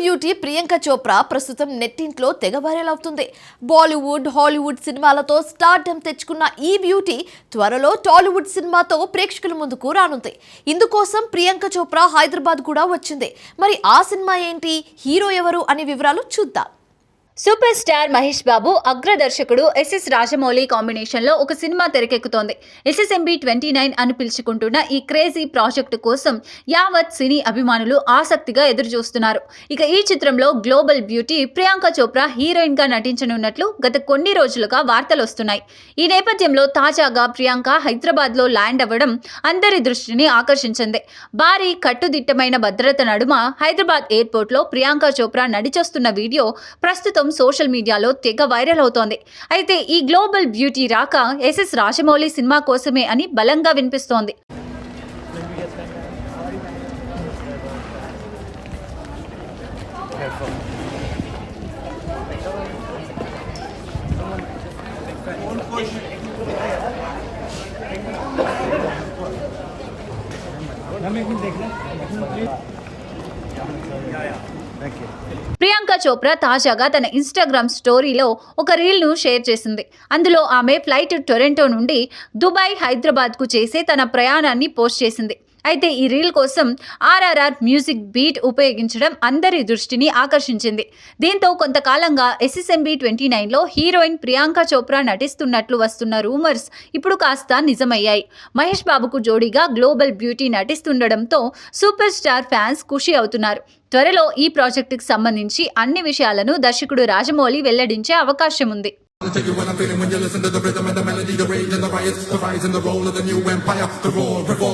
Beauty Priyanka Chopra ప్రస్తుతం నెట్టింట్లో తెగ viral అవుతుంది. బాలీవుడ్ హాలీవుడ్ సినిమాలతో స్టార్డమ్ తెచ్చుకున్న ఈ బ్యూటీ త్వరలో టాలీవుడ్ సినిమాతో ప్రేక్షకుల ముందుకు రానుంది. ఇందుకోసం ప్రియాంక చోప్రా హైదరాబాద్ కూడా వచ్చింది. మరి ఆ సినిమా ఏంటి? హీరో ఎవరు? అనే వివరాలు చూద్దాం. సూపర్ స్టార్ మహేష్ బాబు అగ్రదర్శకుడు ఎస్ఎస్ రాజమౌళి కాంబినేషన్లో ఒక సినిమా తెరకెక్కుతోంది. ఎస్ఎస్ఎంబి ట్వంటీ నైన్ అని పిలుచుకుంటున్న ఈ క్రేజీ ప్రాజెక్టు కోసం యావత్ సినీ అభిమానులు ఆసక్తిగా ఎదురుచూస్తున్నారు. ఇక ఈ చిత్రంలో గ్లోబల్ బ్యూటీ ప్రియాంక చోప్రా హీరోయిన్గా నటించనున్నట్లు గత కొన్ని రోజులుగా వార్తలు వస్తున్నాయి ఈ నేపథ్యంలో తాజాగా ప్రియాంక హైదరాబాద్లో ల్యాండ్ అవ్వడం అందరి దృష్టిని ఆకర్షించింది. భారీ కట్టుదిట్టమైన భద్రత నడుమ హైదరాబాద్ ఎయిర్పోర్ట్లో ప్రియాంక చోప్రా నడిచొస్తున్న వీడియో ప్రస్తుతం ప్రస్తుతం సోషల్ మీడియాలో తెగ వైరల్ అవుతోంది. అయితే ఈ గ్లోబల్ బ్యూటీ రాక ఎస్ఎస్ రాజమౌళి సినిమా కోసమే అని బలంగా వినిపిస్తోంది. ప్రియాంక చోప్రా తాజాగా తన ఇన్స్టాగ్రామ్ స్టోరీలో ఒక రీల్ను షేర్ చేసింది. అందులో ఆమె ఫ్లైట్ టొరంటో నుండి దుబాయ్ హైదరాబాద్కు చేసే తన ప్రయాణాన్ని పోస్ట్ చేసింది. అయితే ఈ రీల్ కోసం ఆర్ఆర్ఆర్ మ్యూజిక్ బీట్ ఉపయోగించడం అందరి దృష్టిని ఆకర్షించింది. దీంతో కొంతకాలంగా S S M B twenty నైన్లో హీరోయిన్ ప్రియాంక చోప్రా నటిస్తున్నట్లు వస్తున్న రూమర్స్ ఇప్పుడు కాస్త నిజమయ్యాయి. మహేష్ బాబుకు జోడీగా గ్లోబల్ బ్యూటీ నటిస్తుండడంతో సూపర్ స్టార్ ఫ్యాన్స్ ఖుషి అవుతున్నారు. త్వరలో ఈ ప్రాజెక్టుకు సంబంధించి అన్ని విషయాలను దర్శకుడు రాజమౌళి వెల్లడించే అవకాశం ఉంది. Take you when I'm feeling when you listen to the rhythm and the melody, the rage and the riots, the rise and the roll of the new empire, the roar, revolt.